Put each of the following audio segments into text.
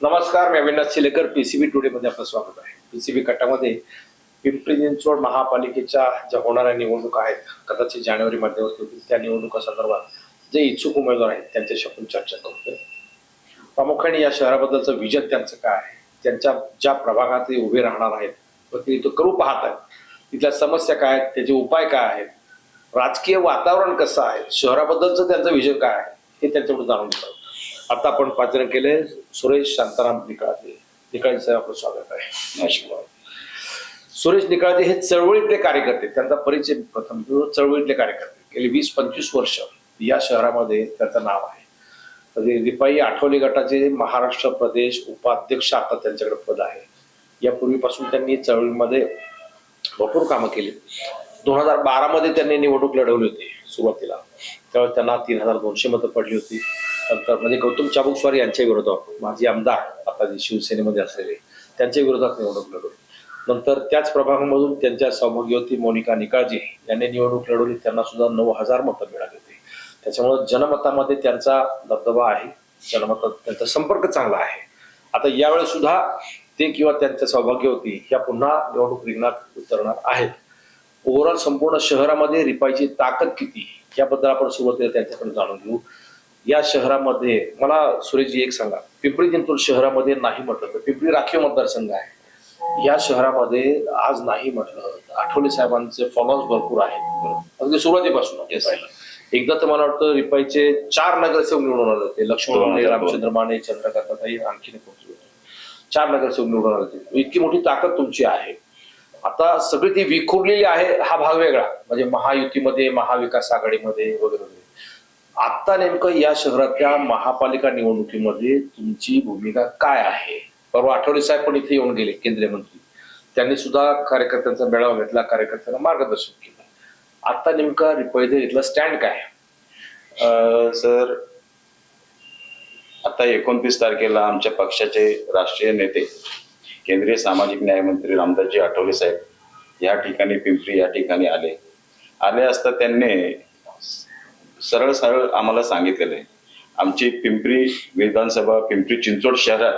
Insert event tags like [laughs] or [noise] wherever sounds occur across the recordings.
नमस्कार मी Avinash Shilekar PCB today मध्ये आपलं स्वागत आहे. पीसीबी गटामध्ये पिंपरी चिंचवड महापालिकेच्या ज्या होणाऱ्या निवडणुका आहेत कदाचित जानेवारी मध्यवर्ती होतील त्या निवडणुका संदर्भात जे इच्छुक उमेदवार आहेत त्यांच्याशी आपण चर्चा करतोय प्रामुख्याने या शहराबद्दलचं विजन त्यांचं काय आहे? त्यांच्या ज्या प्रभागात ते उभे राहणार आहेत व ते इथं करू पाहत आहेत. तिथल्या समस्या काय आहेत त्याचे उपाय काय आहेत? राजकीय वातावरण कसं आहे? शहराबद्दलचं त्यांचं विजन काय आहे हे त्यांच्याकडून जाणून घेतो आता आपण पाचन केले. सुरेश शांताराम निकाळजे. निकाळजे साहेब आपलं स्वागत आहे. नाशिकमध्ये सुरेश निकाळजे हे चळवळीतले कार्यकर्ते. त्यांचा परिचय प्रथम चळवळीतले कार्यकर्ते. गेली वीस पंचवीस वर्ष या शहरामध्ये त्याचं नाव आहे. रिपाई आठवले गटाचे महाराष्ट्र प्रदेश उपाध्यक्ष आता त्यांच्याकडे पद आहे. यापूर्वीपासून त्यांनी चळवळीमध्ये भरपूर कामं केली. दोन हजार बारा मध्ये त्यांनी निवडणूक लढवली होती सुरुवातीला. त्यावेळेस त्यांना तीन हजार दोनशे मतं पडली होती. नंतर म्हणजे गौतम चाबुकस्वार यांच्या विरोधात माजी आमदार आता जे शिवसेनेमध्ये असलेले त्यांच्या विरोधात निवडणूक लढवली. नंतर त्याच प्रभागामधून त्यांच्या सहभागी होती मोनिका निकाळजे. यांनी निवडणूक लढवली त्यांना सुद्धा नऊ हजार मतं मिळाली होती. त्याच्यामुळे जनमतामध्ये त्यांचा दबदबा आहे. जनमतात त्यांचा संपर्क चांगला आहे. आता यावेळेस सुद्धा ते किंवा त्यांच्या सहभागी होती ह्या पुन्हा निवडणूक रिंगणात उतरणार आहेत. ओव्हरऑल संपूर्ण शहरामध्ये रिपाईची ताकद किती याबद्दल आपण सुरुवातीला त्यांच्याकडे जाणून घेऊ. या शहरामध्ये मला सुरेशजी एक सांगा. पिंपरी चिंचवड शहरामध्ये नाही म्हटलं तर पिंपरी राखीव मतदारसंघ आहे. या शहरामध्ये आज नाही म्हटलं आठवले साहेबांचे फॉलोअर्स भरपूर आहेत. अगदी सुरुवातीपासून. एकदा तर मला वाटतं रिपाईचे चार नगरसेवक निवडून आले होते. लक्ष्मण हजार दोन. रामचंद्र माने चंद्रकांताताई आणखीन चार नगरसेवक निवडून आले होते. इतकी मोठी ताकद तुमची आहे. आता सगळी ती विखुरलेली आहे हा भाग वेगळा. म्हणजे महायुतीमध्ये महाविकास आघाडीमध्ये वगैरे वगैरे. आता नेमकं या शहरातल्या महापालिका निवडणुकीमध्ये तुमची भूमिका काय आहे? परवा आठवले साहेब पण इथे येऊन गेले केंद्रीय मंत्री. त्यांनी सुद्धा कार्यकर्त्यांचा मेळावा घेतला कार्यकर्त्यांना मार्गदर्शन केलं. आता नेमका रिपैदे इथला स्टँड काय सर आता एकोणतीस तारखेला आमच्या पक्षाचे राष्ट्रीय नेते केंद्रीय सामाजिक न्याय मंत्री रामदासजी आठवले साहेब या ठिकाणी पिंपरी या ठिकाणी आले. आले असता त्यांनी सरळ सरळ आम्हाला सांगितलेलं आहे. आमची पिंपरी विधानसभा पिंपरी चिंचवड शहरात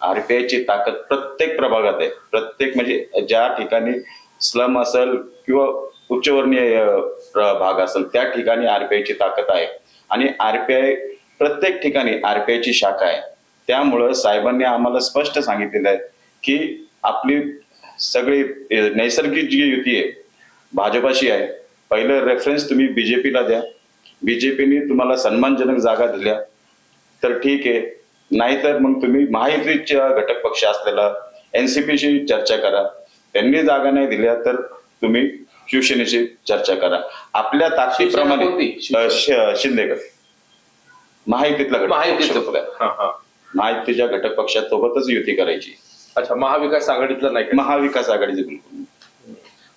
आरपीआयची ताकद प्रत्येक प्रभागात आहे. प्रत्येक म्हणजे ज्या ठिकाणी स्लम असेल किंवा उच्चवर्णीय प्र- भाग असेल त्या ठिकाणी आरपीआयची ताकद आहे. आणि आरपीआय प्रत्येक ठिकाणी आरपीआयची शाखा आहे. त्यामुळं साहेबांनी आम्हाला स्पष्ट सांगितलेलं आहे की आपली सगळी नैसर्गिक जी युती आहे भाजपाशी आहे पहिलं रेफरन्स तुम्ही बीजेपीला द्या. बीजेपीने तुम्हाला सन्मानजनक जागा दिल्या. तर ठीक आहे. नाहीतर मग तुम्ही महायुतीच्या घटक पक्ष असलेला एनसीपीशी चर्चा करा. त्यांनी जागा नाही दिल्या तर तुम्ही शिवसेनेशी चर्चा करा. आपल्या ताकदीप्रमाणे शिंदेगड. महायुतीतला घटक. हा हा. महायुतीच्या घटक पक्षासोबतच युती करायची. अच्छा महाविकास आघाडीतलं नाही का? महाविकास आघाडीचे बिलकुल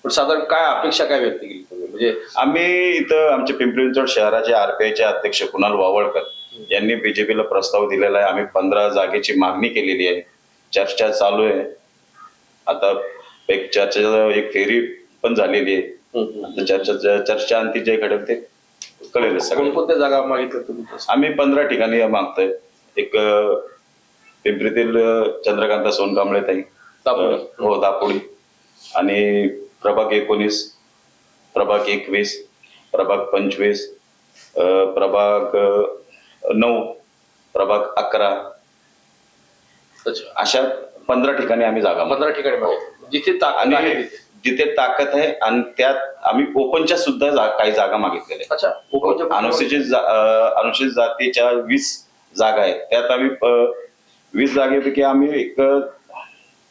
पण साधारण काय अपेक्षा काय व्यक्त केली? म्हणजे आम्ही इथं आमच्या पिंपरी चिंचवड शहराचे आरपीआयचे अध्यक्ष कुणाल वावळकर यांनी बीजेपीला प्रस्ताव दिलेला आहे. आम्ही पंधरा जागेची मागणी केलेली आहे. चर्चा चालू आहे. आता एक चर्चा एक फेरी पण झालेली आहे. चर्चा चर्चा अंती जे घडेल ते कळेल सगळं कोणकोणत्या जागा मागितल्या तुम्ही? आम्ही पंधरा ठिकाणी मागतोय. एक पिंपरीतील चंद्रकांता सोनकांबळे ताई. हो दापोडी आणि प्रभाग एकोणीस प्रभाग एकवीस प्रभाग पंचवीस प्रभाग नऊ प्रभाग अकरा अच्छा अशा पंधरा ठिकाणी आम्ही जागा. पंधरा ठिकाणी मागितलं जिथे ताकद आहे आणि तिथे. जिथे ताकद आहे आणि त्यात आम्ही ओपनच्या सुद्धा जा- काही जागा मागितलेल्या आहेत. अनुसूचित जा- अनुसूचित जातीच्या वीस जागा आहेत त्यात आम्ही वीस जागेपैकी आम्ही एक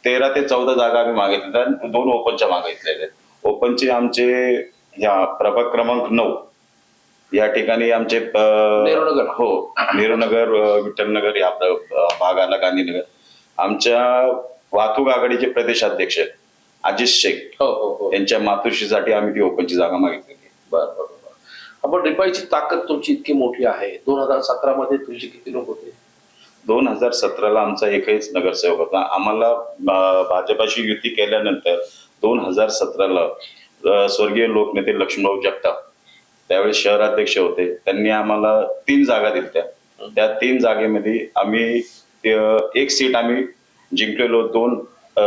तेरा ते चौदा जागा आम्ही मागितल्या दोन ओपनच्या मागितलेल्या आहेत ओपनचे आमचे या प्रभाग क्रमांक नऊ. या ठिकाणी आमचे नेहरूनगर. हो. नेहरूनगर विठ्ठलनगर या भागाला गांधीनगर. आमच्या वाहतूक आघाडीचे प्रदेशाध्यक्ष अजित शेख. हो हो हो. यांच्या मातोश्रीसाठी आम्ही ती ओपनची जागा मागितलेली आहे. बर बर बर. आपण रिपाईची ताकद तुमची इतकी मोठी आहे. दोन हजार सतरा मध्ये तुमचे किती लोक होते? दोन हजार सतराला आमचा एकच नगरसेवक होता. आम्हाला भाजपाशी युती केल्यानंतर दोन हजार सतराला स्वर्गीय लोकनेते लक्ष्मणराव जगताप. त्यावेळी शहराध्यक्ष होते. त्यांनी आम्हाला तीन जागा दिल्या त्या तीन जागेमध्ये आम्ही एक सीट आम्ही जिंकलेलो. दोन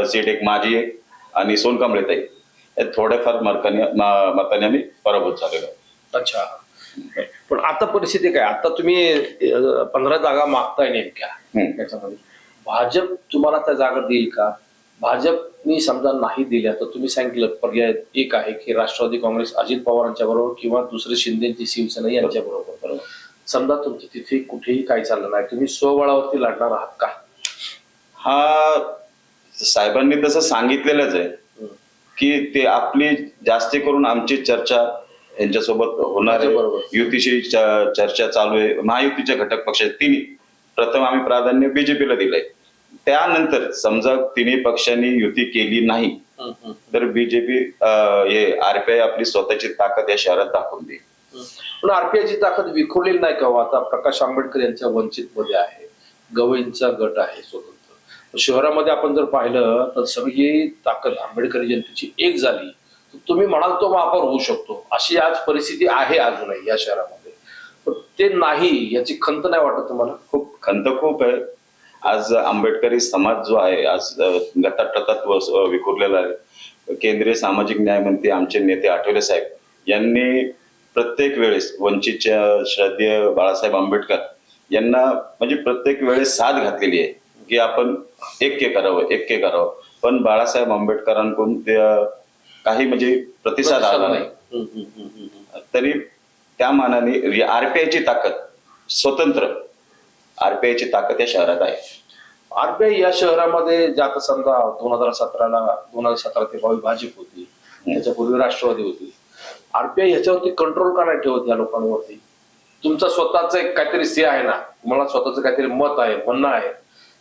सीट एक माझी एक आणि सोनकांबळेताई. थोड्याफार मार्काने मताने आम्ही पराभूत झालेलो. अच्छा. पण आता परिस्थिती काय? आता तुम्ही पंधरा जागा मागताय नेमक्या. त्याच्यामध्ये भाजप तुम्हाला त्या जागा देईल का? भाजपनी समजा नाही दिल्या तर तुम्ही सांगितलं पर्याय एक आहे की राष्ट्रवादी काँग्रेस अजित पवारांच्या बरोबर किंवा दुसरे शिंदेची शिवसेना यांच्या बरोबर बरोबर. समजा तुमचं तिथे कुठेही काही चाललं नाही तुम्ही स्वबळावरती लढणार आहात का? हा साहेबांनी तसं सांगितलेलंच आहे. की ते आपली जास्ती करून आमची चर्चा यांच्यासोबत होणार बरोबर. आहे युतीशी चर्चा चालू आहे महायुतीचे घटक पक्ष तिन्ही. प्रथम आम्ही प्राधान्य बीजेपीला दिलंय. त्यानंतर समजा तिन्ही पक्षांनी युती केली नाही. तर बीजेपी हे आरपीआय आपली स्वतःची ताकद या शहरात दाखवून देईल. पण आरपीआयची ताकद विखुरलेली नाही का हो? आता प्रकाश आंबेडकर यांच्या वंचित मध्ये आहे. गवळींचा गट आहे स्वतंत्र. शहरामध्ये आपण जर पाहिलं तर सगळी ताकद आंबेडकरी जनतेची एक झाली. तर तुम्ही म्हणाल तो महापौर होऊ शकतो. अशी आज परिस्थिती आहे अजूनही या शहरामध्ये. पण ते नाही याची खंत नाही वाटत तुम्हाला? खूप खंत खूप आहे. आज आंबेडकरी समाज जो आहे आज अ, विखुरलेला आहे. केंद्रीय सामाजिक न्याय मंत्री आमचे नेते आठवले साहेब यांनी प्रत्येक वेळेस वंचितच्या श्रद्धेय बाळासाहेब आंबेडकर यांना म्हणजे प्रत्येक वेळेस साथ घातलेली आहे की आपण ऐक्य करावं ऐक्य करावं. पण बाळासाहेब आंबेडकरांकडून ते, अ, काही म्हणजे प्रतिसाद आला नाही. तरी त्या मानाने आरपीआयची ताकद स्वतंत्र आरपीआयची ताकद या शहरात आहे. आरपीआय या शहरामध्ये जे आता समजा दोन हजार सतराला दोन हजार सतरा ते बावीस भाजप होती त्याच्यापूर्वी राष्ट्रवादी होती. आरपीआय ह्याच्यावरती कंट्रोल का नाही ठेवत या लोकांवरती? तुमचा स्वतःच एक काहीतरी से आहे ना तुम्हाला स्वतःच काहीतरी मत आहे म्हणणं आहे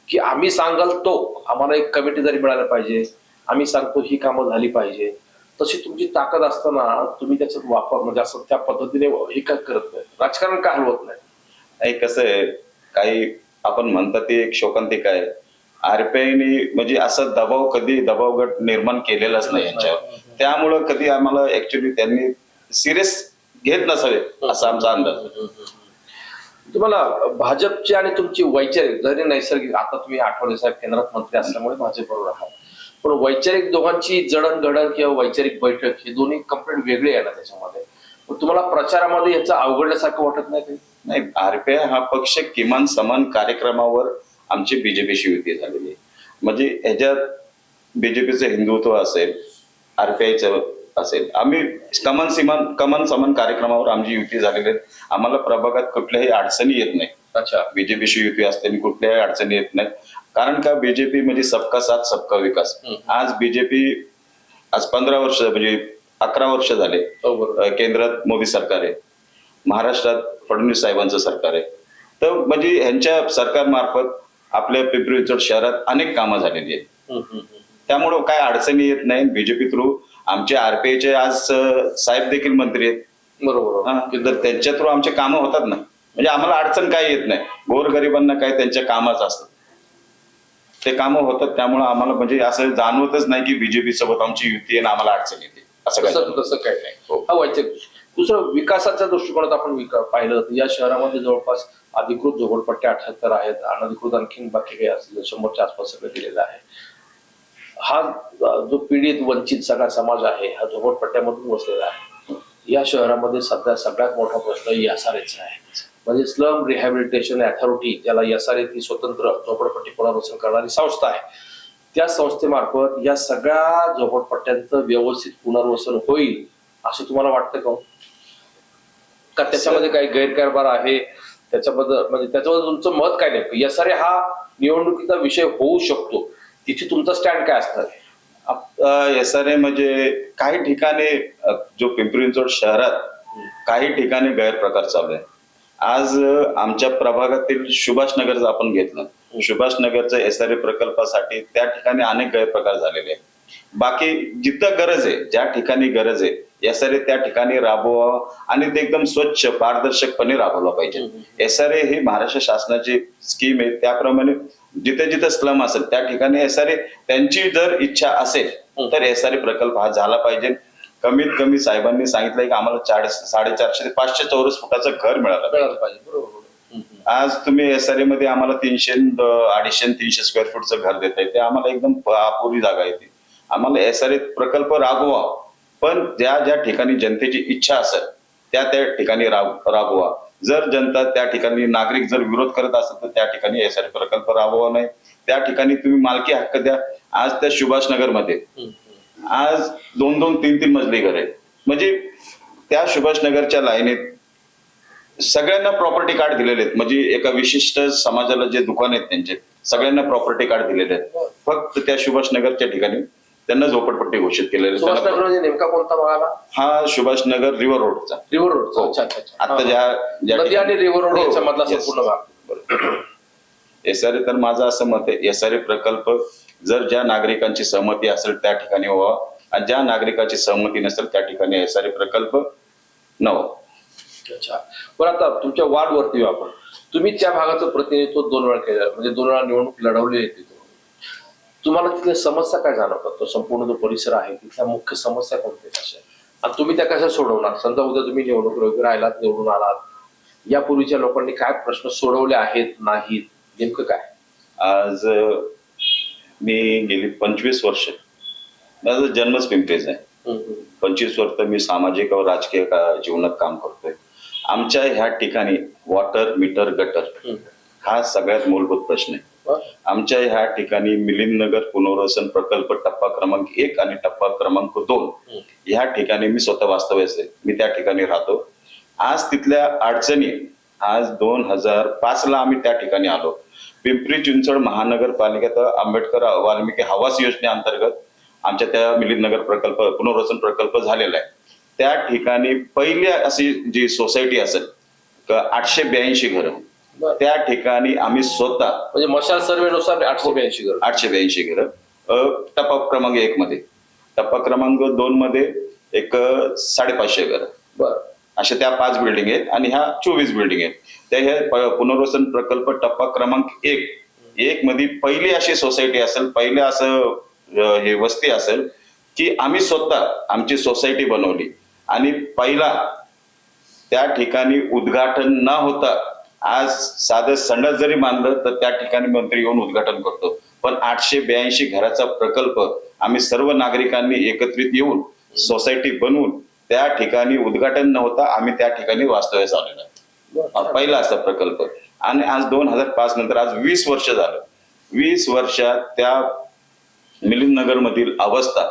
की आम्ही सांगाल तो आम्हाला एक कमिटी जरी मिळायला पाहिजे आम्ही सांगतो ही कामं झाली पाहिजे तशी तुमची ताकद असताना तुम्ही त्याच्यात वापर म्हणजे असं त्या पद्धतीने हे काय करत नाही? राजकारण का हलवत नाही? नाही कसं आहे काही आपण म्हणतात ते एक शोकांतिका आहे. आरपीआयने म्हणजे असं दबाव कधी दबाव गट निर्माण केलेलाच नाही यांच्यावर. त्यामुळं कधी आम्हाला ऍक्च्युली त्यांनी सिरियस घेत नसावे असा आमचा अंदाज. तुम्हाला भाजपची आणि तुमची वैचारिक जरी नैसर्गिक आता तुम्ही आठवले साहेब केंद्रात मंत्री असल्यामुळे भाजपबरोबर आहात पण वैचारिक दोघांची जडणघडण किंवा वैचारिक बैठक हे दोन्ही कंप्लीट वेगळे आहे ना त्याच्यामध्ये? तुम्हाला प्रचारामध्ये याचं अवघडल्यासारखं वाटत नाही काही? नाही आरपीआय हा पक्ष किमान समान कार्यक्रमावर आमची बीजेपीशी युती झालेली आहे. म्हणजे ह्याच्यात बीजेपीचं हिंदुत्व असेल आरपीआयचं असेल आम्ही कमान समान कमान समान कार्यक्रमावर आमची युती झालेली आहे. आम्हाला प्रभागात कुठल्याही अडचणी येत नाही. अच्छा. बीजेपीशी युती असताना कुठल्याही अडचणी येत नाही कारण का बीजेपी म्हणजे सबका साथ सबका विकास. आज बीजेपी आज पंधरा वर्ष म्हणजे अकरा वर्ष झाले. हो केंद्रात मोदी सरकार आहे. महाराष्ट्रात फडणवीस साहेबांचं सरकार आहे. तर म्हणजे ह्यांच्या सरकारमार्फत आपल्या पिंपरी चिंचवड शहरात अनेक कामं झालेली आहेत. त्यामुळं काय अडचणी येत नाही. बीजेपी थ्रू आमचे आरपीआयचे आज साहेब देखील मंत्री आहेत. बरोबर तर त्यांच्या थ्रू आमचे कामं होतात ना. म्हणजे आम्हाला अडचण काही येत नाही. गोरगरिबांना काय त्यांच्या कामाच असतं. ते कामं होतात. त्यामुळं आम्हाला म्हणजे असं जाणवतच नाही की बीजेपी सोबत आमची युती आहे आम्हाला अडचण येते. असं तसं तसं काही नाही. हो. हा वैचारिक दुसरं विकासाच्या दृष्टिकोनात आपण पाहिलं तर या शहरामध्ये जवळपास अधिकृत झोपडपट्ट्या अठ्याहत्तर आहेत. अनधिकृत आणखीन बाकी काही असतील शंभरच्या आसपास सगळं दिलेलं आहे. हा जो पीडित वंचित सगळा समाज आहे हा झोपडपट्ट्यामधून वसलेला आहे. या शहरामध्ये सध्या सगळ्यात मोठा प्रश्न यासारेचा आहे. म्हणजे स्लम रिहॅबिलिटेशन अथॉरिटी ज्याला यासारे ती स्वतंत्र झोपडपट्टी पुनर्वसन करणारी संस्था आहे त्या संस्थेमार्फत या सगळ्या झोपडपट्ट्यांचं व्यवस्थित पुनर्वसन होईल असं तुम्हाला वाटतं का हो? का त्याच्यामध्ये काही गैरकारभार आहे? त्याच्याबद्दल म्हणजे त्याच्याबद्दल तुमचं मत काय नाही यासारे हा निवडणुकीचा विषय होऊ शकतो. तिथे तुमचा स्टँड काय असणार? एस आर ए म्हणजे काही ठिकाणी जो पिंपरी चिंचवड शहरात काही ठिकाणी गैरप्रकार चालू आहे आज आमच्या प्रभागातील सुभाषनगर आपण घेतलं एस आर ए प्रकल्पासाठी त्या ठिकाणी अनेक गैरप्रकार झालेले आहेत. बाकी जिथं गरज आहे ज्या ठिकाणी गरज आहे एस आर ए त्या ठिकाणी राबवावं आणि ते एकदम स्वच्छ पारदर्शकपणे राबवलं पाहिजे. एस आर ए ही महाराष्ट्र शासनाची स्कीम आहे. त्याप्रमाणे जिथे जिथे स्लम असेल त्या ठिकाणी एस आर ए त्यांची जर इच्छा असेल तर एस आर ए प्रकल्प हा झाला पाहिजे. कमीत कमी साहेबांनी सांगितलंय की आम्हाला चाळीस साडेचारशे ते पाचशे चौरस फुटाचं घर मिळालं पाहिजे. बरोबर. आज तुम्ही एस आरमध्ये आम्हाला तीनशे अडीचशे तीनशे स्क्वेअर फूटचं घर देत आहे ते आम्हाला एकदम अपुरी जागा आहे ती. आम्हाला एस आर प्रकल्प राबवा. पण ज्या ज्या ठिकाणी जनतेची इच्छा असेल त्या त्या ठिकाणी राब- राबवा. जर जनता त्या ठिकाणी नागरिक जर विरोध करत असेल तर त्या ठिकाणी एस आर प्रकल्प राबवा नाही. त्या ठिकाणी तुम्ही मालकी हक्क द्या. आज त्या सुभाषमध्ये आज दोन दोन तीन तीन मजली घर आहे म्हणजे त्या सुभाषनगरच्या लाईनीत सगळ्यांना प्रॉपर्टी कार्ड दिलेले आहेत. म्हणजे एका विशिष्ट समाजाला जे दुकान आहेत त्यांचे सगळ्यांना प्रॉपर्टी कार्ड दिलेले आहेत. फक्त त्या सुभाषनगरच्या ठिकाणी त्यांना झोपडपट्टी घोषित केलेली म्हणजे नेमका कोणता भाग आला? हा सुभाषनगर रिव्हर रोडचा रिव्हर रोड आता ज्या रिव्हर रोड हो, याच्या मधला. संपूर्ण भाग. एस आर तर माझं असं मत आहे. एस आर प्रकल्प जर ज्या नागरिकांची सहमती असेल त्या ठिकाणी व्हावा आणि ज्या नागरिकाची सहमती नसेल त्या ठिकाणी एस आर प्रकल्प न व्हावा. अच्छा बरं आता तुमच्या वार्डवरती येऊ आपण. तुम्ही त्या भागाचं प्रतिनिधित्व दोन वेळा केलं. म्हणजे दोन वेळा निवडणूक लढवली आहे तिथून तुम्हाला तिथल्या समस्या काय जाणवतात? तो संपूर्ण जो परिसर आहे तिथल्या मुख्य समस्या कोणत्या कशा आणि तुम्ही त्या कशा सोडवणार? समजा उद्या तुम्ही निवडणूक वगैरे राहिलात निवडून आलात. यापूर्वीच्या लोकांनी काय प्रश्न सोडवले आहेत नाहीत? नेमकं काय? आज मी गेली पंचवीस वर्ष. माझा जन्मच पिंपरीच आहे. पंचवीस वर्ष मी सामाजिक व राजकीय जीवनात काम करतोय. आमच्या ह्या ठिकाणी वॉटर मीटर गटर. हा सगळ्यात मूलभूत प्रश्न आहे. आमच्या ह्या ठिकाणी मिलिंदनगर पुनर्वसन प्रकल्प टप्पा क्रमांक एक आणि टप्पा क्रमांक दोन. ह्या ठिकाणी मी स्वतः वास्तव्यास आहे मी त्या ठिकाणी राहतो आज तिथल्या अडचणी आज दोन हजार पाच ला आम्ही त्या ठिकाणी आलो पिंपरी चिंचवड महानगरपालिकेत आंबेडकर वाल्मिकी आवास योजनेअंतर्गत आमच्या त्या मिलिंदनगर प्रकल्प पुनर्वसन प्रकल्प झालेला आहे त्या ठिकाणी पहिली अशी जी सोसायटी असेल आठशे ब्याऐंशी घरं. त्या ठिकाणी आम्ही स्वतः म्हणजे मशाल सर्वेनुसार आठशे ब्याऐंशी घर. आठशे ब्याऐंशी घरं. अ, टप्पा क्रमांक एक मध्ये. टप्पा क्रमांक दोन मध्ये एक साडेपाचशे घरं. बरं. अशा त्या पाच बिल्डिंग आहेत आणि ह्या चोवीस बिल्डिंग आहेत. त्या हे पुनर्वसन प्रकल्प टप्पा क्रमांक एक. एक मध्ये पहिली अशी सोसायटी असेल पहिले असं हे वस्ती असेल की आम्ही स्वतः आमची सोसायटी बनवली. आणि पहिला त्या ठिकाणी उद्घाटन न होता आज साधं संडास जरी मानलं तर त्या ठिकाणी मंत्री येऊन उद्घाटन करतो. पण आठशे ब्याऐंशी घराचा प्रकल्प आम्ही सर्व नागरिकांनी एकत्रित येऊन सोसायटी बनवून त्या ठिकाणी उद्घाटन न होता आम्ही त्या ठिकाणी वास्तव्यास आलेलो पहिला असा प्रकल्प. आणि आज दोन हजार पाच नंतर आज वीस वर्ष झालं. वीस वर्षात त्या मिलिंदनगर मधील अवस्था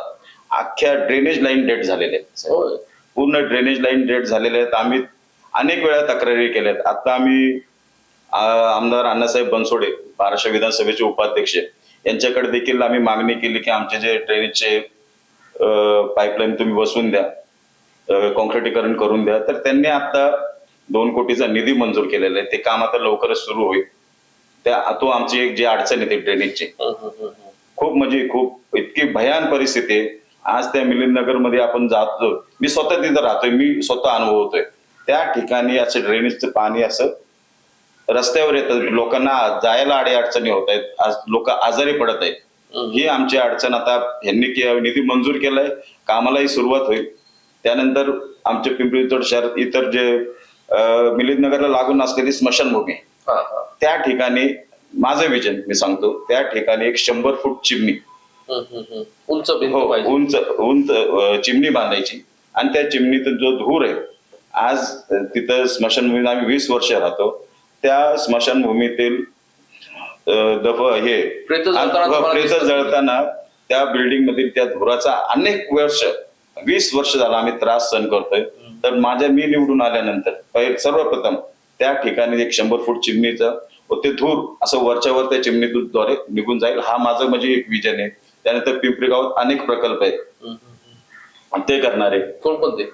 अख्ख्या ड्रेनेज लाईन डेट झालेल्या आहेत पूर्ण ड्रेनेज लाईन डेट झालेले आहेत. आम्ही अनेक वेळा तक्रारी केल्या आहेत आता आम्ही आमदार अण्णासाहेब बनसोडे महाराष्ट्र विधानसभेचे उपाध्यक्ष यांच्याकडे देखील आम्ही मागणी केली की आमचे जे ड्रेनेजचे पाईपलाईन तुम्ही बसवून द्या कॉन्क्रिटीकरण करून द्या. तर त्यांनी आता दोन कोटीचा निधी मंजूर केलेला आहे. ते काम आता लवकरच सुरू होईल. त्या तो आमची एक जी अडचण येते ड्रेनेजची. खूप म्हणजे खूप इतकी भयान परिस्थिती आहे. आज त्या मिलिंदनगरमध्ये आपण जातो मी स्वतः तिथं राहतोय. मी स्वतः अनुभवतोय. त्या ठिकाणी असं ड्रेनेजचं पाणी असं रस्त्यावर येतं. लोकांना जायला अडी अडचणी होत आहेत. आज लोक आजारी पडत आहेत. ही आमची अडचण आता यांनी के- निधी मंजूर केलाय. कामालाही सुरुवात होईल. त्यानंतर आमच्या पिंपरी शहरात इतर जे अं, मिलिंदनगरला लागून असलेली स्मशानभूमी. त्या ठिकाणी माझं विजन मी सांगतो. त्या ठिकाणी एक शंभर फूट चिमणी. उंच भिंत हो पाहिजे. उंच उंच अं, चिमणी बांधायची. आणि त्या चिमणीतून जो धूर आहे आज तिथं स्मशानभूमीत आम्ही वीस वर्ष राहतो. त्या स्मशानभूमीतील अं, दफ हे प्रेत जळताना हो, तुम्हाला प्रेत दिसतं. जळताना त्या बिल्डिंग मधील त्या धुराचा अनेक वर्ष वीस वर्ष झाला आम्ही त्रास सहन करतोय. तर माझ्या मी निवडून आल्यानंतर पहिले सर्वप्रथम त्या ठिकाणी एक शंभर फूट चिमणीचं व ते धूर असं वरच्या वर त्या चिमणीतून द्वारे निघून जाईल. हा माझं म्हणजे एक विजन आहे. त्यानंतर पिंपरी गावात अनेक प्रकल्प आहेत. ते करणारे. कोणकोणते?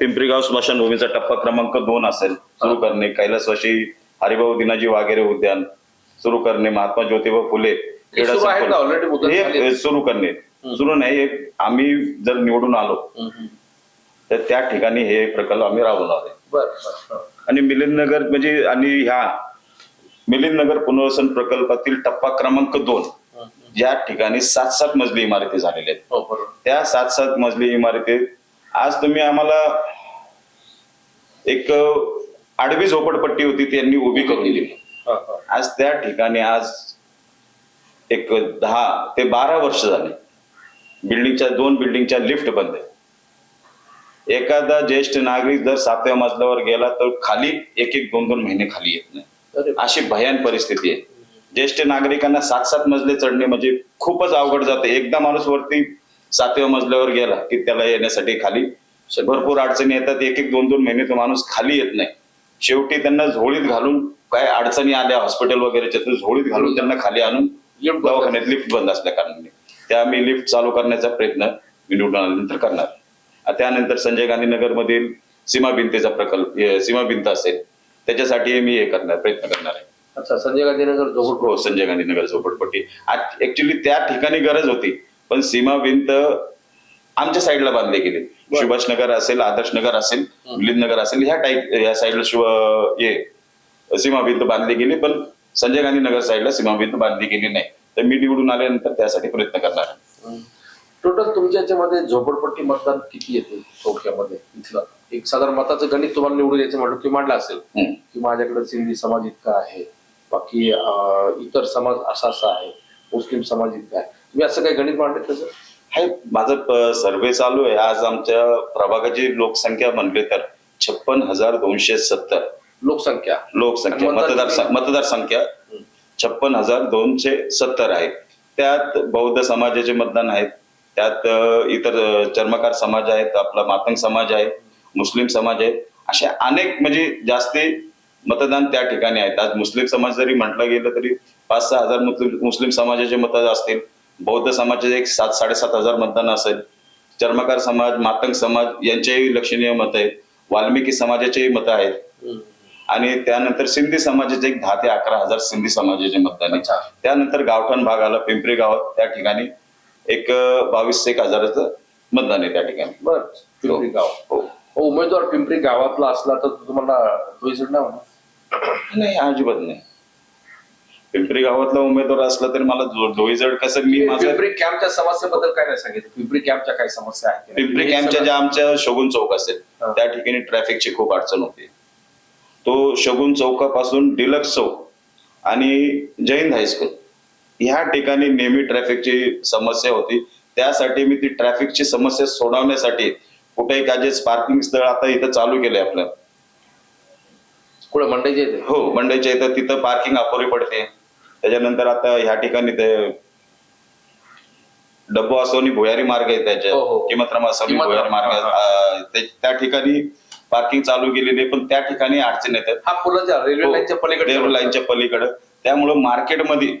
पिंपरी गाव स्मशानभूमीचा टप्पा क्रमांक दोन असेल. सुरू करणे कैलासवाशी हरिभाऊ दिनाजी वागेरे उद्यान. सुरू करणे महात्मा ज्योतिबा फुले. हे. सुरू करणे. सुरू नाही आम्ही जर निवडून आलो. तर त्या ठिकाणी हे प्रकल्प आम्ही राबवणार आहे. आणि मिलिंदनगर म्हणजे आणि ह्या मिलिंदनगर पुनर्वसन प्रकल्पातील टप्पा क्रमांक दोन. हम्म, हम्म. या ठिकाणी सात सात मजली इमारती झालेल्या आहेत. हो त्या सात सात मजली इमारतीत आज तुम्ही आम्हाला एक आडवी झोपडपट्टी होती त्यांनी उभी करून दिली. आज त्या ठिकाणी आज एक दहा ते बारा वर्ष झाले. बिल्डिंगच्या दोन बिल्डिंगच्या लिफ्ट बंद आहे एखादा ज्येष्ठ नागरिक जर सातव्या मजल्यावर गेला तर खाली एक एक दोन दोन महिने खाली येत नाही. अशी भयान परिस्थिती आहे. ज्येष्ठ नागरिकांना सात सात मजले चढणे म्हणजे खूपच अवघड जाते. एकदा माणूस वरती सातव्या मजल्यावर गेला की त्याला येण्यासाठी खाली भरपूर अडचणी येतात. एक एक दोन दोन महिने तो माणूस खाली येत नाही. शेवटी त्यांना झोळीत घालून काय अडचणी आल्या हॉस्पिटल वगैरेच्या झोळीत घालून त्यांना खाली आणून बंद दवाखान्यात लिफ्ट बंद असल्या कारणाने. त्या मी लिफ्ट चालू करण्याचा प्रयत्न मी निवडून आल्यानंतर करणार त्यानंतर संजय गांधी नगर मधील सीमा भिंतीचा प्रकल्प सीमा भिंत असेल त्याच्यासाठी मी हे करणार प्रयत्न करणार आहे. अच्छा संजय गांधी नगर झोपड हो संजय गांधी नगर झोपडपट्टी ऍक्च्युली त्या ठिकाणी गरज होती पण सीमा भिंत आमच्या साईडला बांधली गेली. सुभाष नगर असेल आदर्श नगर असेल मिलिंद नगर असेल ह्या टाईप ह्या साईडला शिव हे सीमा भिंत बांधली गेली पण संजय गांधी नगर साईडला सीमा भिंत बांधली गेली नाही. तर मी निवडून आल्यानंतर त्यासाठी प्रयत्न करणार आहे. टोटल तुमच्या याच्यामध्ये झोपडपट्टी मतदान किती येते थोडक्यामध्ये इथलं एक साधारण मताचं गणित तुम्हाला निवडून यायचं म्हटलं तुम्ही मांडलं असेल. की माझ्याकडे सिंधी समाज इतका आहे बाकी इतर समाज असा असा आहे मुस्लिम समाज इतका आहे. तुम्ही असं काही गणित मांडलं त्याचं आहे माझं सर्वे चालू आहे. आज आमच्या प्रभागाची लोकसंख्या म्हणले तर छप्पन हजार दोनशे सत्तर. लोकसंख्या. लोकसंख्या मतदार मतदार संख्या छप्पन हजार दोनशे सत्तर आहे. त्यात बौद्ध समाजाचे मतदान आहेत त्यात इतर चर्मकार समाज आहेत आपला मातंग समाज आहे मुस्लिम समाज आहे अशा अनेक म्हणजे जास्ती मतदान त्या ठिकाणी आहेत. आज मुस्लिम समाज जरी म्हटलं गेलं तरी पाच सहा हजार मुस्लिम मुस्लिम समाजाचे मत असतील. बौद्ध समाजाचे एक सात साडेसात हजार मतदान असेल. चर्मकार समाज मातंग समाज यांचेही लक्षणीय मत आहेत. वाल्मिकी समाजाचेही मत आहेत. आणि त्यानंतर सिंधी समाजाचे एक दहा ते अकरा हजार सिंधी समाजाचे मतदान. त्यानंतर गावठाण भाग आला पिंपरी गावात त्या ठिकाणी. एक बावीस एक हजाराचं मतदान आहे त्या ठिकाणी. बर पिंपरी गाव. हो हो, उमेदवार पिंपरी गावातला असला तर तुम्हाला नाही? अजिबात नाही. पिंपरी गावातला उमेदवार असला तरी मला जो- डोईजड कसं मी माझं पिंपरी कॅम्पच्या समस्येबद्दल काय नाही सांगितलं? पिंपरी कॅम्पच्या काही समस्या आहेत? पिंपरी हे कॅम्पच्या ज्या आमच्या शगुन चौक असेल हा. त्या ठिकाणी ट्रॅफिकची खूप अडचण होती. तो शगुन चौकापासून डिलक्स चौक आणि जैन हायस्कूल. ह्या ठिकाणी नेहमी ट्रॅफिकची समस्या होती. त्यासाठी मी ती ट्रॅफिकची समस्या सोडवण्यासाठी कुठे एखादे पार्किंग स्थळ आता इथं चालू केलंय आपलं. कुठे? मंडईचे येते हो मंडईच्या इथं तिथं पार्किंग अपुरी पडते. त्याच्यानंतर आता ह्या ठिकाणी ते डब्बो असोनी भुयारी मार्ग आहे त्याच्या हो, हो. किमतराम असोनी किमतराम, भुयारी मार्ग आहे. हा, अं, ते- त्या ठिकाणी पार्किंग चालू केलेली आहे पण त्या ठिकाणी अडचण येतात. हा पुलाच्या रेल्वे लाईनच्या पलीकडे रेल्वे लाईनच्या पलीकडे. त्यामुळं मार्केटमध्ये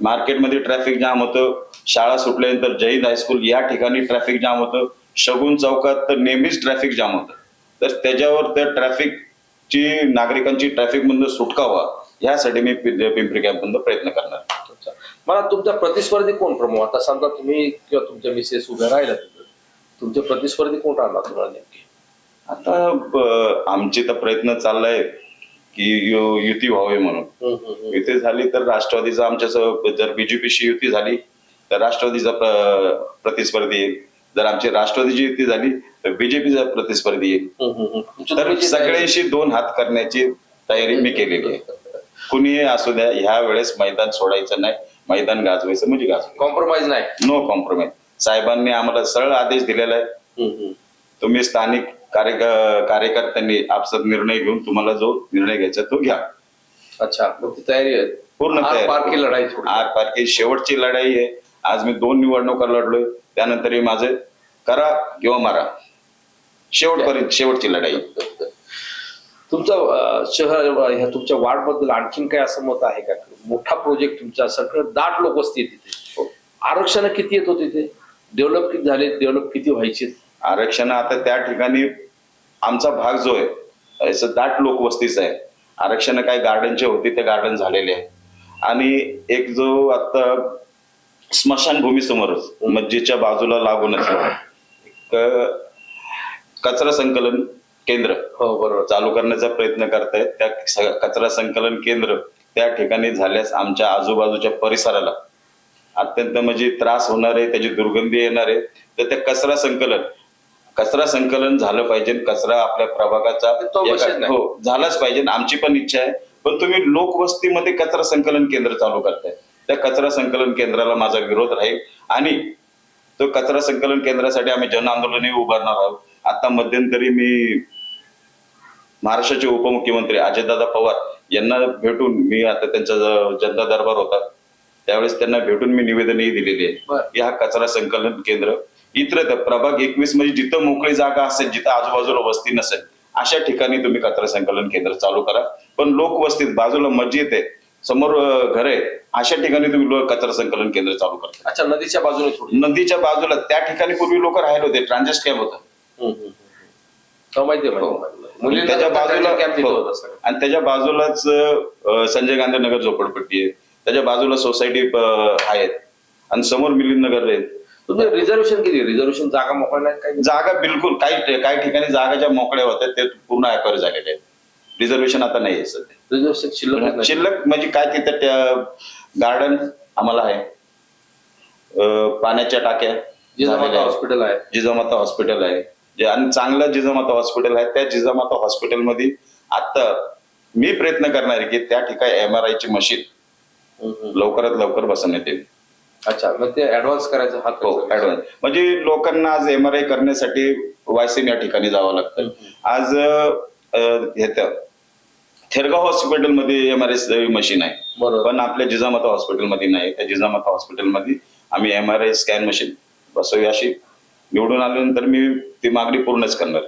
मार्केटमध्ये ट्रॅफिक जाम होतं. शाळा सुटल्यानंतर जहीद हायस्कूल या ठिकाणी ट्रॅफिक जाम होतं. शगुन चौकात तर नेहमीच ट्रॅफिक जाम होतं. तर त्याच्यावर त्या ट्रॅफिकची नागरिकांची ट्रॅफिक मधून सुटका व्हा यासाठी मी पिंपरी कॅम्प मधून प्रयत्न करणार. मला तुमचा प्रतिस्पर्धी कोण प्रमुख? आता समजा तुम्ही किंवा तुमच्या मिसेस उभ्या राहिला तिथं तुमचे प्रतिस्पर्धी कोण राहणार तुम्हाला नेमके? आता आमचे तर प्रयत्न चाललाय. की यु- युती व्हावी म्हणून. युती झाली तर राष्ट्रवादीचा आमच्या स- जर बीजेपीशी युती झाली तर राष्ट्रवादीचा प्र- प्रतिस्पर्धी येईल. जर आमची राष्ट्रवादीची युती झाली तर बीजेपीचा प्रतिस्पर्धी येईल. तर सगळ्यांशी दोन हात करण्याची तयारी मी केलेली आहे. कुणीही असू द्या ह्या वेळेस मैदान सोडायचं नाही मैदान गाजवायचं म्हणजे गाजवायचं. कॉम्प्रोमाइज नाही. नो कॉम्प्रोमाइज साहेबांनी आम्हाला सरळ आदेश दिलेला आहे. तुम्ही स्थानिक कार्य कार्यकर्त्यांनी आपसात निर्णय घेऊन तुम्हाला जो निर्णय घ्यायचा तो घ्या. अच्छा तयारी आहे. पूर्ण आर तयारी. पार की लढाई. आर पार की शेवटची लढाई आहे. आज मी दोन निवडणुका लढलोय. त्यानंतर हे माझे करा किंवा मारा. शेवटपर्यंत शेवटची लढाई. तुमचं शहर ह्या तुमच्या वार्डबद्दल आणखीन काय असं मत आहे का? मोठा प्रोजेक्ट तुमचा सगळं दाट लोक असते तिथे. आरक्षण किती येतो तिथे? डेव्हलप किती झाले? डेव्हलप किती व्हायचे? आरक्षण आता त्या ठिकाणी आमचा भाग जो आहे दाट लोकवस्तीचा आहे. आरक्षण काय गार्डनचे होते ते गार्डन झालेले आहे. आणि एक जो आता स्मशानभूमी समोरच मस्जिदच्या बाजूला लागूनच एक कचरा संकलन केंद्र हो बरोबर. चालू करण्याचा प्रयत्न करतायत. त्या कचरा संकलन केंद्र त्या ठिकाणी झाल्यास आमच्या आजूबाजूच्या परिसराला अत्यंत म्हणजे त्रास होणार आहे त्याची दुर्गंधी येणार आहे. तर त्या कचरा संकलन कचरा संकलन झालं पाहिजे कचरा आपल्या प्रभागाचा एका-. हो झालाच पाहिजे आमची पण इच्छा आहे. पण तुम्ही लोकवस्तीमध्ये कचरा संकलन केंद्र चालू करताय. त्या कचरा संकलन केंद्राला माझा विरोध राहील. आणि तो कचरा संकलन केंद्रासाठी आम्ही जन आंदोलनही उभारणार आहोत. आता मध्यंतरी मी महाराष्ट्राचे उपमुख्यमंत्री अजयदादा पवार यांना भेटून मी आता त्यांचा ज- जनता दरबार होता त्यावेळेस त्यांना भेटून मी निवेदनही दिलेली आहे. की हा कचरा संकलन केंद्र इतर प्रभाग एकवीसमध्ये जिथं मोकळी जागा असेल जिथं आजूबाजूला वस्ती नसेल अशा ठिकाणी तुम्ही कचरा संकलन केंद्र चालू करा. पण लोकवस्तीत बाजूला मस्जिद आहे समोर घर आहे अशा ठिकाणी तुम्ही कचरा संकलन केंद्र चालू करता अच्छा नदीच्या थोडी. नदीच्या बाजूला त्या ठिकाणी पूर्वी लोक राहिले होते ट्रान्झिस्ट कॅम्प होता. हो, माहिती त्याच्या बाजूला हो. आणि त्याच्या बाजूलाच संजय गांधी नगर झोपडपट्टी आहे. त्याच्या बाजूला सोसायटी आहेत आणि समोर मिलिंद नगर आहेत तुमचं रिझर्वेशन किती रिझर्वेशन जागा मोकळ्या काही? जागा बिलकुल. काही काही ठिकाणी जागा ज्या मोकळ्या होत्या ते पूर्ण ऍक्वायर झालेले आहेत. रिझर्वेशन आता नाही आहे सध्या. रिझर्वेशन शिल्लक. शिल्लक म्हणजे काय तिथं त्या गार्डन आम्हाला आहे. पाण्याच्या टाक्या. जिजामाता. हॉस्पिटल आहे. जिजामाता हॉस्पिटल आहे. जे आणि चांगलं जिजामाता हॉस्पिटल आहे. त्या जिजामाता हॉस्पिटलमध्ये आता मी प्रयत्न करणार आहे की त्या ठिकाणी एम आर आयची मशीन. लवकरात लवकर बसवण्यात येईल. अच्छा मग ते ऍडव्हान्स करायचं हा हो खर्च. ऍडव्हान्स म्हणजे लोकांना आज एम आर आय करण्यासाठी वायसीम या ठिकाणी जावं लागतं. आज अं, ह्याचं थेरगाव हॉस्पिटलमध्ये एम आर आय मशीन आहे. बरोबर. पण आपल्या जिजामाता हॉस्पिटलमध्ये नाही. त्या जिजामाता हॉस्पिटलमध्ये आम्ही M R I scan machine बसवूया अशी. निवडून आल्यानंतर मी ती मागणी पूर्णच करणार.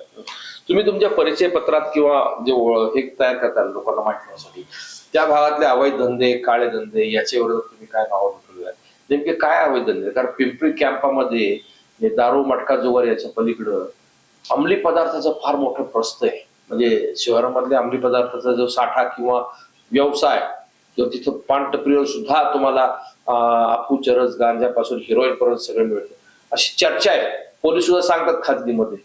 तुम्ही तुमच्या परिचय पत्रात किंवा जे ओळ- हे तयार करता लोकांना माहिती होण्यासाठी. त्या भागातले अवैध धंदे काळे धंदे याच्यावर तुम्ही काय नाव नेमके काय आवेदन आहे? कारण पिंपरी कॅम्पामध्ये दारू मटका जुवार याच्या पलीकडं अंमली पदार्थाचं फार मोठं प्रस्त आहे. म्हणजे शहरामधल्या अंमली पदार्थाचा जो साठा किंवा व्यवसाय किंवा तिथं पानटपरीवर सुद्धा तुम्हाला आपू अफू चरस गांजापासून हिरोईन पर्यंत सगळं मिळतं. अशी चर्चा आहे. पोलीस सुद्धा सांगतात खाजगीमध्ये.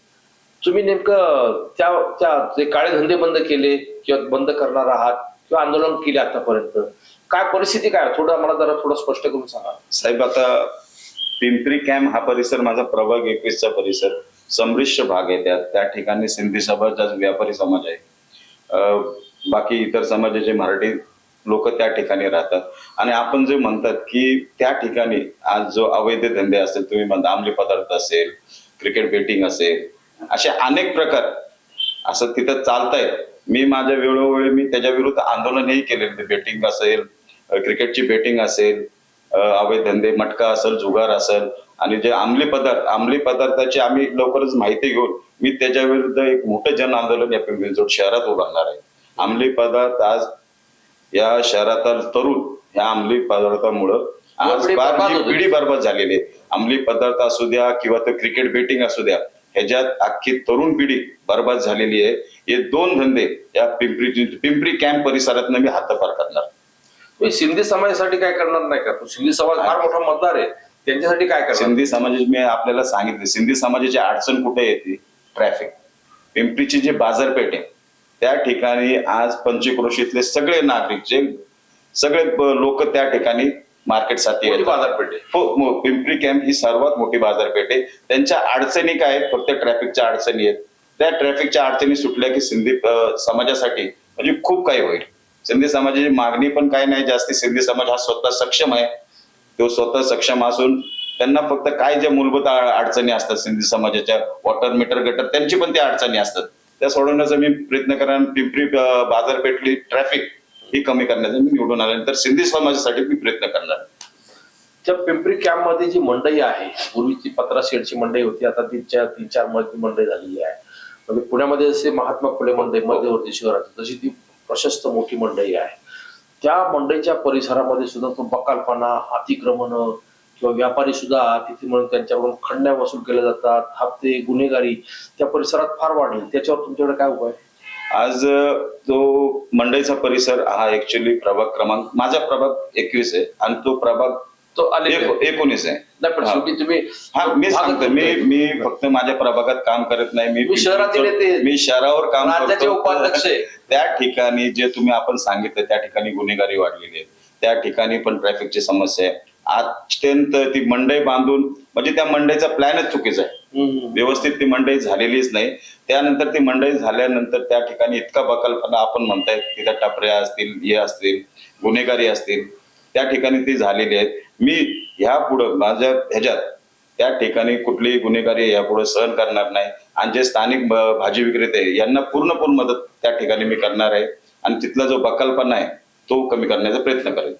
तुम्ही नेमकं त्या त्या जे काळे धंदे बंद केले किंवा बंद करणार आहात किंवा आंदोलन केले आतापर्यंत काय परिस्थिती काय? थोडं मला जरा थोडं स्पष्ट करून सांगा. साहेब आता पिंपरी कॅम्प हा परिसर माझा प्रभाग एकवीसचा परिसर. संमिश्र भाग आहे त्यात. त्या ठिकाणी सिंधी समाज व्यापारी समाज आहे. बाकी इतर समाजाचे मराठी लोक त्या ठिकाणी राहतात. आणि आपण जे म्हणतात की त्या ठिकाणी आज जो अवैध धंदे असेल तुम्ही म्हणता अंमली पदार्थ असेल क्रिकेट बेटिंग असेल असे अनेक प्रकार असं तिथं चालत आहेत मी माझ्या वेळोवेळी मी त्याच्या विरुद्ध आंदोलनही केले बेटिंग असेल क्रिकेटची बेटिंग असेल अवैध धंदे मटका असेल जुगार असेल आणि जे अंमली पदार्थ अंमली पदार्थाची आम्ही लवकरच माहिती घेऊन मी त्याच्या विरुद्ध एक मोठं जन आंदोलन या पिंपरी शहरात उभारणार आहे. अंमली पदार्थ आज या शहरातील तरुण ह्या अंमली पदार्थामुळं आज पिढी बरबाद झालेली आहे. अंमली पदार्थ असू द्या किंवा तो क्रिकेट बेटिंग असू द्या ह्याच्यात अख्खी तरुण पिढी बरबाद झालेली आहे. हे दोन धंदे या पिंपरी पिंपरी कॅम्प परिसरात मी हातपार करणार. तुम्ही सिंधी समाजासाठी काय करणार नाही का? तो सिंधी समाज फार मोठा मतदार आहे. त्यांच्यासाठी काय करणार? सिंधी समाजाची मी आपल्याला सांगितले. सिंधी समाजाची अडचण कुठे येते ट्रॅफिक. पिंपरीची जी बाजारपेठ आहे त्या ठिकाणी आज पंचक्रोशीतले सगळे नागरिक जे सगळे लोक त्या ठिकाणी मार्केटसाठी बाजारपेठ आहे. हो मो- पिंपरी कॅम्प ही सर्वात मोठी बाजारपेठ आहे. त्यांच्या अडचणी काय? फक्त ट्रॅफिकच्या अडचणी आहेत. त्या ट्रॅफिकच्या अडचणी सुटल्या की सिंधी समाजासाठी म्हणजे खूप काही होईल. सिंधी समाजाची मागणी पण काही नाही जास्ती. सिंधी समाज हा स्वतः सक्षम आहे. तो स्वतः सक्षम असून त्यांना फक्त काय ज्या मूलभूत अडचणी असतात सिंधी समाजाच्या वॉटर मीटर गटर त्यांची पण त्या अडचणी असतात. त्या सोडवण्याचा मी प्रयत्न करेन. पिंपरी बाजारपेठली ट्रॅफिक ही कमी करण्याचा मी निवडून आल्यानंतर सिंधी समाजासाठी मी प्रयत्न करणार. त्या पिंपरी कॅम्पमध्ये जी मंडई आहे पूर्वीची पत्रा शेडची मंडई होती आता तीन चार तीन चार मजली मंडई झालेली आहे. म्हणजे पुण्यामध्ये जसे महात्मा फुले मंडई मध्यवर्ती शहरात तशी ती प्रशस्त मोठी मंडई आहे. त्या मंडईच्या परिसरामध्ये सुद्धा तो बकालपणा अतिक्रमण किंवा व्यापारी सुद्धा तिथे म्हणून त्यांच्याकडून खंड्या वसूल केल्या जातात हप्ते गुन्हेगारी त्या परिसरात फार वाढले. त्याच्यावर तुमच्याकडे काय उपाय? आज तो मंडईचा परिसर हा ऍक्च्युली प्रभाग क्रमांक माझा प्रभाग एकवीस आहे आणि तो प्रभाग तो एकोणीस आहे नाही पण. शेवटी तुम्ही हा मी सांगतो मी मी फक्त माझ्या प्रभागात काम करत नाही मी शहरातील येते. मी शहरावर काम राज्याचे करतो. उपाध्यक्ष. [laughs] त्या ठिकाणी जे तुम्ही आपण सांगितलं त्या ठिकाणी गुन्हेगारी वाढलेली आहे त्या ठिकाणी पण ट्रॅफिकची समस्या आहे अत्यंत ती मंडई बांधून म्हणजे त्या मंडईचा प्लॅनच चुकीचा आहे. व्यवस्थित ती मंडई झालेलीच नाही त्यानंतर ती मंडई झाल्यानंतर त्या ठिकाणी इतका बकलपणा आपण म्हणताय तिथं टपऱ्या असतील हे असतील गुन्हेगारी असतील त्या ठिकाणी ती झालेली आहेत मी ह्या पुढं माझ्या ह्याच्यात त्या ठिकाणी कुठलीही गुन्हेगारी यापुढे सहन करणार नाही. आणि जे स्थानिक ब- भाजी विक्रेते आहे, यांना पूर्णपूर्ण मदत त्या ठिकाणी मी करणार आहे. आणि तिथला जो बकलपणा आहे तो कमी करण्याचा प्रयत्न करेन.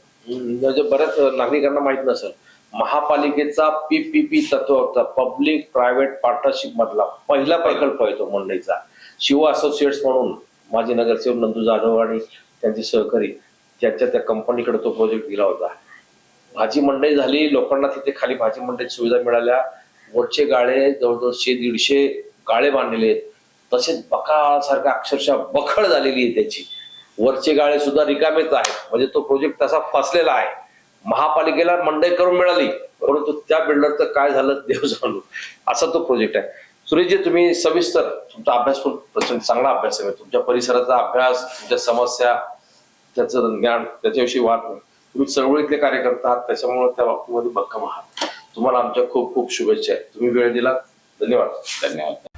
म्हणजे बऱ्याच नागरिकांना माहीत नसेल महापालिकेचा पीपीपी तत्वावरचा पब्लिक प्रायव्हेट पार्टनरशिप मधला पहिला प्रकल्प आहे तो मंडईचा. शिव असोसिएट्स म्हणून माजी नगरसेवक नंदू जाधव आणि त्यांचे सहकारी त्यांच्या त्या कंपनीकडे तो प्रोजेक्ट दिला होता. भाजी मंडई झाली लोकांना तिथे खाली भाजी मंडईची सुविधा मिळाल्या. वरचे गाळे जवळजवळ शे दीडशे गाळे बांधलेले आहेत. तसेच बकासारखा अक्षरशः बखळ झालेली आहे त्याची. वरचे गाळे सुद्धा रिकामेच आहेत. म्हणजे तो प्रोजेक्ट तसा फसलेला आहे. महापालिकेला मंडई करून मिळाली परंतु त्या बिल्डरचं काय झालं [laughs] देव जाणू. असा तो प्रोजेक्ट आहे. सुरेशजी तुम्ही सविस्तर तुमचा अभ्यास पण प्रचंड चांगला अभ्यास आहे. तुमच्या परिसराचा अभ्यास तुमच्या समस्या त्याचं ज्ञान त्याच्याविषयी वाद नाही. तुम्ही चळवळीतले कार्यकर्ता आहात त्याच्यामुळे त्या बाबतीमध्ये भक्कम आहात. तुम्हाला आमच्या खूप खूप शुभेच्छा आहेत. तुम्ही वेळ दिला धन्यवाद. धन्यवाद.